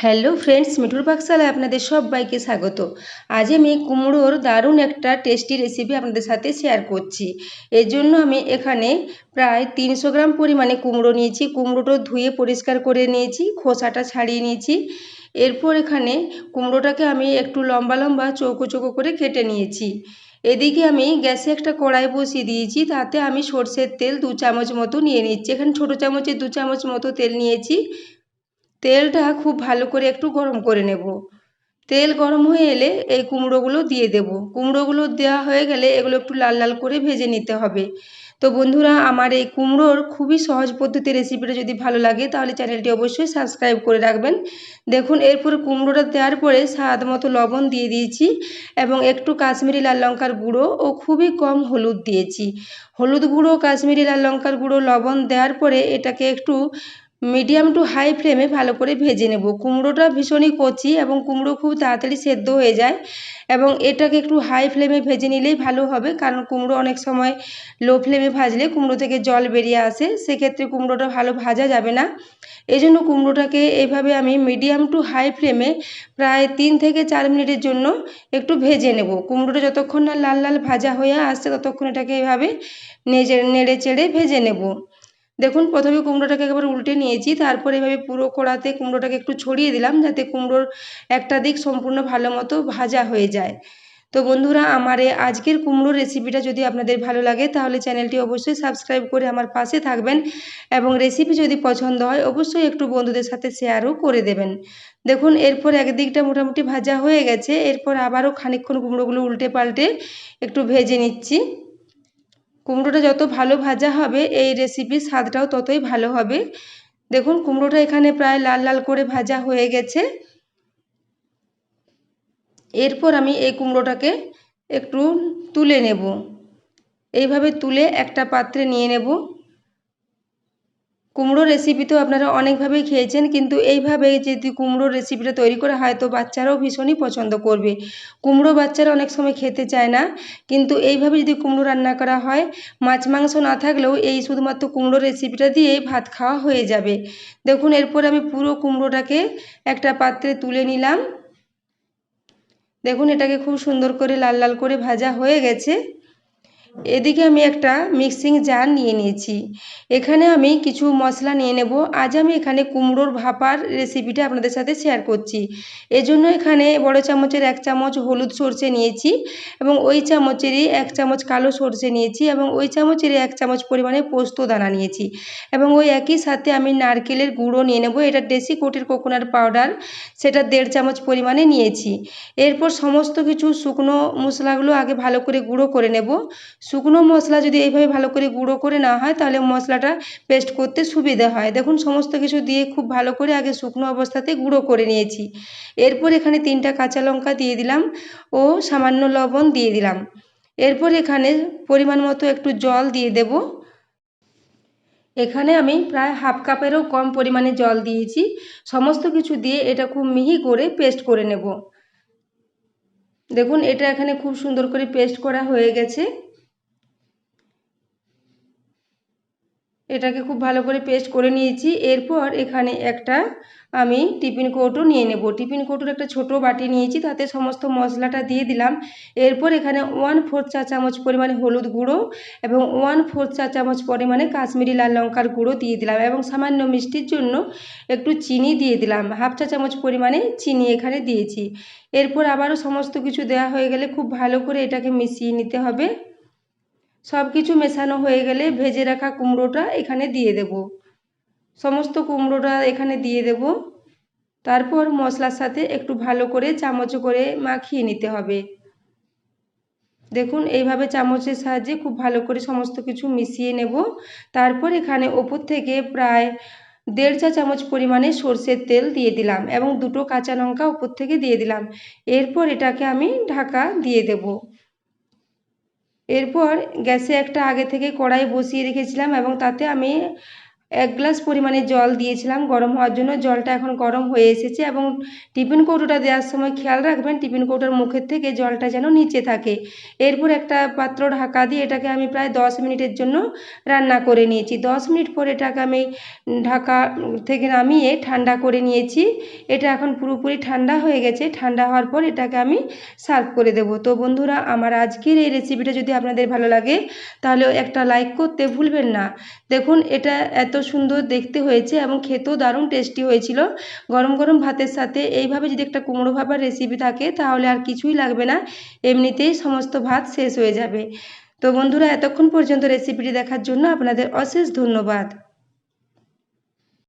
Hello friends, মিঠুর পাকশালায় আপনাদের সবাইকে স্বাগত। আজ আমি কুমড়োর দারুণ একটা টেস্টি রেসিপি আপনাদের সাথে শেয়ার করছি। এর জন্য আমি এখানে প্রায় তিনশো গ্রাম পরিমাণে কুমড়ো নিয়েছি। কুমড়োটা ধুয়ে পরিষ্কার করে নিয়েছি, খোসাটা ছাড়িয়ে নিয়েছি। এরপর এখানে কুমড়োটাকে আমি একটু লম্বা লম্বা চৌকো চৌকো করে কেটে নিয়েছি। এদিকে আমি গ্যাসে একটা কড়াই বসিয়ে দিয়েছি, তাতে আমি সর্ষের তেল দু চামচ মতো নিয়ে নিচ্ছি। এখানে ছোটো চামচে দু চামচ মতো তেল নিয়েছি। তেলটা খুব ভালো করে একটু গরম করে নেব। তেল গরম হয়ে এলে এই কুমড়োগুলো দিয়ে দেব। কুমড়োগুলো দেওয়া হয়ে গেলে এগুলো একটু লাল লাল করে ভেজে নিতে হবে। তো বন্ধুরা, আমার এই কুমড়োর খুবই সহজ পদ্ধতি রেসিপিটা যদি ভালো লাগে, তাহলে চ্যানেলটি অবশ্যই সাবস্ক্রাইব করে রাখবেন। দেখুন, এরপর কুমড়োটা দেওয়ার পরে স্বাদ মতো লবণ দিয়ে দিয়েছি এবং একটু কাশ্মীরি লাল লঙ্কার গুঁড়ো ও খুবই কম হলুদ দিয়েছি। হলুদ গুঁড়ো, কাশ্মীরি লাল লঙ্কার গুঁড়ো, লবণ দেওয়ার পরে এটাকে একটু মিডিয়াম টু হাই ফ্লেমে ভালো করে ভেজে নেব। কুমড়োটা ভীষণই কচি এবং কুমড়ো খুব তাড়াতাড়ি সেদ্ধ হয়ে যায় এবং এটাকে একটু হাই ফ্লেমে ভেজে নিলেই ভালো হবে কারণ কুমড়ো অনেক সময় লো ফ্লেমে ভাজলে কুমড়ো থেকে জল বেরিয়ে আসে, সেক্ষেত্রে কুমড়োটা ভালো ভাজা যাবে না। এই জন্য কুমড়োটাকে এইভাবে আমি মিডিয়াম টু হাই ফ্লেমে প্রায় তিন থেকে চার মিনিটের জন্য একটু ভেজে নেব। কুমড়োটা যতক্ষণ না লাল লাল ভাজা হয়ে আসছে ততক্ষণ এটাকে এভাবে নেড়ে নেড়ে চেড়ে ভেজে নেব। দেখুন, প্রথমে কুমড়োটাকে একবার উল্টে নিয়েছি, তারপর এভাবে পুরো কড়াতে কুমড়োটাকে একটু ছড়িয়ে দিলাম, যাতে কুমড়োর একটা দিক সম্পূর্ণ ভালো মতো ভাজা হয়ে যায়। তো বন্ধুরা, আমার আজকের কুমড়োর রেসিপিটা যদি আপনাদের ভালো লাগে, তাহলে চ্যানেলটি অবশ্যই সাবস্ক্রাইব করে আমার পাশে থাকবেন এবং রেসিপি যদি পছন্দ হয়, অবশ্যই একটু বন্ধুদের সাথে শেয়ারও করে দেবেন। দেখুন, এরপর একদিকটা মোটামুটি ভাজা হয়ে গেছে, এরপর আবারও খানিকক্ষণ কুমড়োগুলো উল্টে পাল্টে একটু ভেজে নিচ্ছি। কুমড়োটা যত ভালো ভাজা হবে, এই রেসিপির স্বাদটাও ততই ভালো হবে। দেখুন, কুমড়োটা এখানে প্রায় লাল লাল করে ভাজা হয়ে গেছে। এরপর আমি এই কুমড়োটাকে একটু তুলে নেব। এইভাবে তুলে একটা পাত্রে নিয়ে নেব। কুমড়োর রেসিপি তো আপনারা অনেকভাবেই খেয়েছেন, কিন্তু এইভাবে যদি কুমড়োর রেসিপিটা তৈরি করা হয় তো বাচ্চারাও ভীষণই পছন্দ করবে। কুমড়ো বাচ্চারা অনেক সময় খেতে চায় না, কিন্তু এইভাবে যদি কুমড়ো রান্না করা হয়, মাছ মাংস না থাকলেও এই শুধুমাত্র কুমড়োর রেসিপিটা দিয়েই ভাত খাওয়া হয়ে যাবে। দেখুন, এরপর আমি পুরো কুমড়োটাকে একটা পাত্রে তুলে নিলাম। দেখুন, এটাকে খুব সুন্দর করে লাল লাল করে ভাজা হয়ে গেছে। এদিকে আমি একটা মিক্সিং জার নিয়ে নিয়েছি। এখানে আমি কিছু মশলা নিয়ে নেব। আজ আমি এখানে কুমড়োর ভাপার রেসিপিটা আপনাদের সাথে শেয়ার করছি। এজন্য এখানে বড় চামচের এক চামচ হলুদ সর্ষে নিয়েছি এবং ওই চামচেরই এক চামচ কালো সর্ষে নিয়েছি এবং ওই চামচেরই এক চামচ পরিমাণে পোস্ত দানা নিয়েছি এবং ওই একই সাথে আমি নারকেলের গুঁড়ো নিয়ে নেব। এটা দেশি কোটের কোকোনাট পাউডার সেটা দেড় চামচ পরিমাণে নিয়েছি। এরপর সমস্ত কিছু শুকনো মশলাগুলো আগে ভালো করে গুঁড়ো করে নেব। শুকনো মশলা যদি এইভাবে ভালো করে গুঁড়ো করে না হয়, তাহলে মশলাটা পেস্ট করতে সুবিধে হয়। দেখুন, সমস্ত কিছু দিয়ে খুব ভালো করে আগে শুকনো অবস্থাতে গুঁড়ো করে নিয়েছি। এরপর এখানে তিনটা কাঁচা লঙ্কা দিয়ে দিলাম ও সামান্য লবণ দিয়ে দিলাম। এরপর এখানে পরিমাণ মতো একটু জল দিয়ে দেব। এখানে আমি প্রায় হাফ কাপেরও কম পরিমাণে জল দিয়েছি। সমস্ত কিছু দিয়ে এটা খুব মিহি করে পেস্ট করে নেব। দেখুন, এটা এখানে খুব সুন্দর করে পেস্ট করা হয়ে গেছে। এটাকে খুব ভালো করে পেস্ট করে নিয়েছি। এরপর এখানে একটা আমি টিফিন কৌটো নিয়ে নেব। টিফিন কৌটোর একটা ছোট বাটি নিয়েছি, তাতে সমস্ত মশলাটা দিয়ে দিলাম। এরপর এখানে ওয়ান ফোর্থ চা চামচ পরিমাণে হলুদ গুঁড়ো এবং ওয়ান ফোর্থ চা চামচ পরিমাণে কাশ্মীরি লাল লঙ্কার গুঁড়ো দিয়ে দিলাম এবং সামান্য মিষ্টির জন্য একটু চিনি দিয়ে দিলাম। হাফ চা চামচ পরিমাণে চিনি এখানে দিয়েছি। এরপর আবারও সমস্ত কিছু দেওয়া হয়ে গেলে খুব ভালো করে এটাকে মিশিয়ে নিতে হবে। সব কিছু মেশানো হয়ে গেলে ভেজে রাখা কুমড়োটা এখানে দিয়ে দেব। সমস্ত কুমড়োটা এখানে দিয়ে দেব। তারপর মশলার সাথে একটু ভালো করে চামচ করে মাখিয়ে নিতে হবে। দেখুন, এইভাবে চামচের সাহায্যে খুব ভালো করে সমস্ত কিছু মিশিয়ে নেব। তারপর এখানে ওপর থেকে প্রায় দেড় চা চামচ পরিমাণে সর্ষের তেল দিয়ে দিলাম এবং দুটো কাঁচা লঙ্কা উপর থেকে দিয়ে দিলাম। এরপর এটাকে আমি ঢাকা দিয়ে দেবো। এরপর গ্যাসে একটা আগে থেকে কড়াই বসিয়ে রেখেছিলাম এবং তাতে আমি এক গ্লাস পরিমাণে জল দিয়েছিলাম, গরম হওয়ার জন্য। জলটা এখন গরম হয়ে এসেছে এবং টিফিন কৌটোটা দেওয়ার সময় খেয়াল রাখবেন, টিফিন কৌটোর মুখের থেকে জলটা যেন নিচে থাকে। এরপর একটা পাত্র ঢাকা দিয়ে এটাকে আমি প্রায় দশ মিনিটের জন্য রান্না করে নিয়েছি। দশ মিনিট পর এটাকে আমি ঢাকা থেকে নামিয়ে ঠান্ডা করে নিয়েছি। এটা এখন পুরোপুরি ঠান্ডা হয়ে গেছে। ঠান্ডা হওয়ার পর এটাকে আমি সার্ভ করে দেবো। তো বন্ধুরা, আমার আজকের এই রেসিপিটা যদি আপনাদের ভালো লাগে, তাহলে একটা লাইক করতে ভুলবেন না। দেখুন, এটা এত সুন্দর দেখতে হয়েছে এবং খেতেও দারুণ টেস্টি হয়েছিল। গরম গরম ভাতের সাথে এইভাবে যদি একটা কুমড়ো ভাপার রেসিপি থাকে, তাহলে আর কিছুই লাগবে না। এমনিতেই সমস্ত ভাত শেষ হয়ে যাবে। তো বন্ধুরা, এতক্ষণ পর্যন্ত রেসিপিটি দেখার জন্য আপনাদের অশেষ ধন্যবাদ।